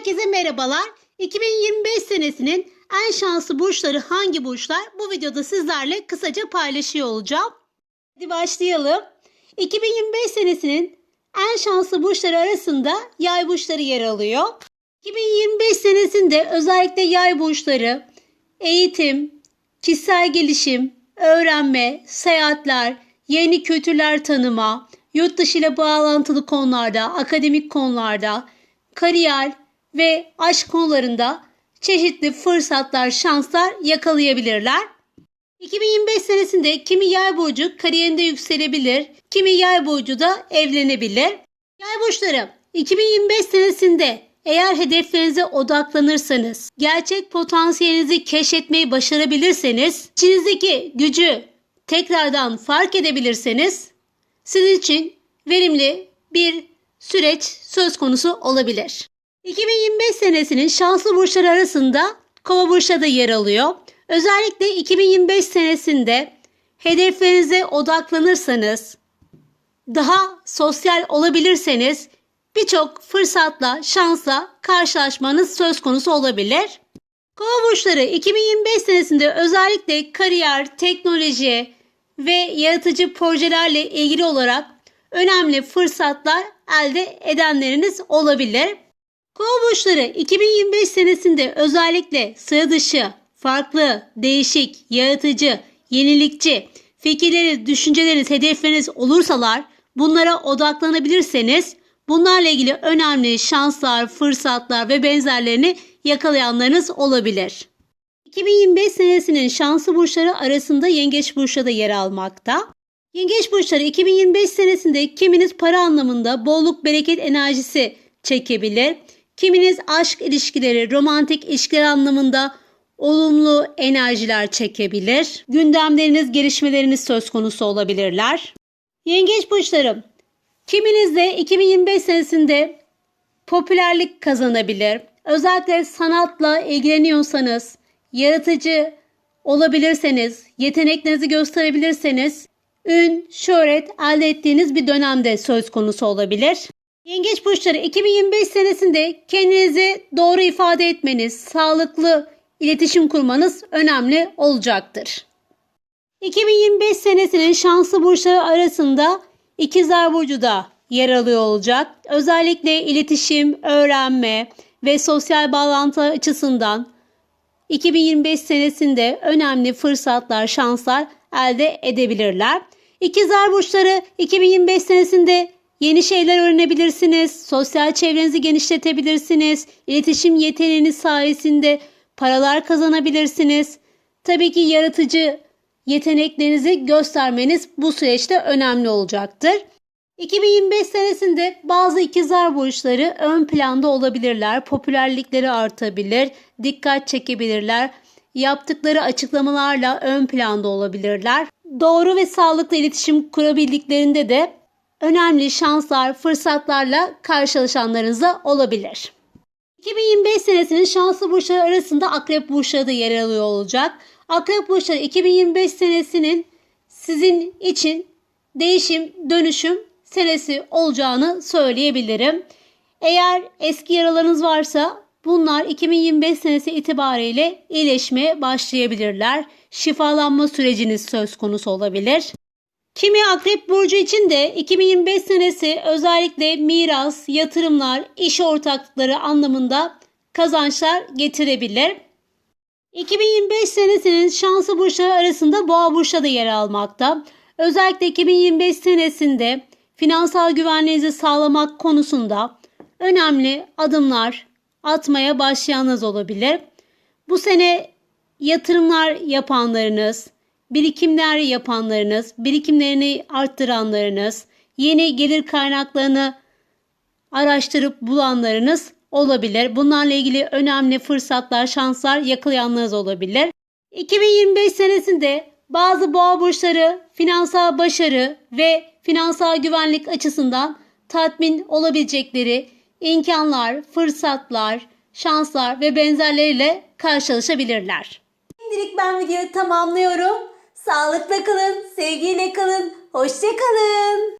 Herkese merhabalar. 2025 senesinin en şanslı burçları hangi burçlar? Bu videoda sizlerle kısaca paylaşıyor olacağım. Hadi başlayalım. 2025 senesinin en şanslı burçları arasında yay burçları yer alıyor. 2025 senesinde özellikle yay burçları eğitim, kişisel gelişim, öğrenme, seyahatler, yeni kültürler tanıma, yurt dışı ile bağlantılı konularda, akademik konularda, kariyer ve aşk konularında çeşitli fırsatlar, şanslar yakalayabilirler. 2025 senesinde kimi yay burcu kariyerinde yükselebilir, kimi yay burcu da evlenebilir. Yay burçları 2025 senesinde eğer hedeflerinize odaklanırsanız, gerçek potansiyelinizi keşfetmeyi başarabilirseniz, içinizdeki gücü tekrardan fark edebilirseniz sizin için verimli bir süreç söz konusu olabilir. 2025 senesinin şanslı burçları arasında Kova burçları da yer alıyor. Özellikle 2025 senesinde hedeflerinize odaklanırsanız, daha sosyal olabilirseniz birçok fırsatla, şansla karşılaşmanız söz konusu olabilir. Kova burçları 2025 senesinde özellikle kariyer, teknoloji ve yaratıcı projelerle ilgili olarak önemli fırsatlar elde edenleriniz olabilir. Kova burçları 2025 senesinde özellikle sıra dışı, farklı, değişik, yaratıcı, yenilikçi fikirleriniz, düşünceleriniz, hedefleriniz olursalar bunlara odaklanabilirseniz bunlarla ilgili önemli şanslar, fırsatlar ve benzerlerini yakalayanlarınız olabilir. 2025 senesinin şanslı burçları arasında yengeç burçları da yer almakta. Yengeç burçları 2025 senesinde kiminiz para anlamında bolluk bereket enerjisi çekebilir. Kiminiz aşk ilişkileri, romantik ilişkiler anlamında olumlu enerjiler çekebilir. Gündemleriniz, gelişmeleriniz söz konusu olabilirler. Yengeç burçları kiminiz de 2025 senesinde popülerlik kazanabilir. Özellikle sanatla ilgileniyorsanız, yaratıcı olabilirseniz, yeteneklerinizi gösterebilirseniz ün, şöhret elde ettiğiniz bir dönemde söz konusu olabilir. Yengeç burçları 2025 senesinde kendinizi doğru ifade etmeniz, sağlıklı iletişim kurmanız önemli olacaktır. 2025 senesinin şanslı burçları arasında İkizler Burcu da yer alıyor olacak. Özellikle iletişim, öğrenme ve sosyal bağlantı açısından 2025 senesinde önemli fırsatlar, şanslar elde edebilirler. İkizler Burçları 2025 senesinde yeni şeyler öğrenebilirsiniz, sosyal çevrenizi genişletebilirsiniz, iletişim yeteneğiniz sayesinde paralar kazanabilirsiniz. Tabii ki yaratıcı yeteneklerinizi göstermeniz bu süreçte önemli olacaktır. 2025 senesinde bazı ikizler burçları ön planda olabilirler. Popülerlikleri artabilir, dikkat çekebilirler. Yaptıkları açıklamalarla ön planda olabilirler. Doğru ve sağlıklı iletişim kurabildiklerinde de önemli şanslar, fırsatlarla karşılaşanlarınıza olabilir. 2025 senesinin şanslı burçları arasında akrep burçları da yer alıyor olacak. Akrep burçları 2025 senesinin sizin için değişim, dönüşüm senesi olacağını söyleyebilirim. Eğer eski yaralarınız varsa bunlar 2025 senesi itibariyle iyileşmeye başlayabilirler. Şifalanma süreciniz söz konusu olabilir. Kimi akrep burcu için de 2025 senesi özellikle miras, yatırımlar, iş ortaklıkları anlamında kazançlar getirebilir. 2025 senesinin şanslı burçları arasında boğa burçları da yer almakta. Özellikle 2025 senesinde finansal güvenliğinizi sağlamak konusunda önemli adımlar atmaya başlayanınız olabilir. Bu sene yatırımlar yapanlarınız, birikimler yapanlarınız, birikimlerini arttıranlarınız, yeni gelir kaynaklarını araştırıp bulanlarınız olabilir. Bunlarla ilgili önemli fırsatlar, şanslar yakalayanlarınız olabilir. 2025 senesinde bazı boğa burçları finansal başarı ve finansal güvenlik açısından tatmin olabilecekleri imkanlar, fırsatlar, şanslar ve benzerleriyle karşılaşabilirler. Şimdilik ben videoyu tamamlıyorum. Sağlıkla kalın, sevgiyle kalın, hoşça kalın.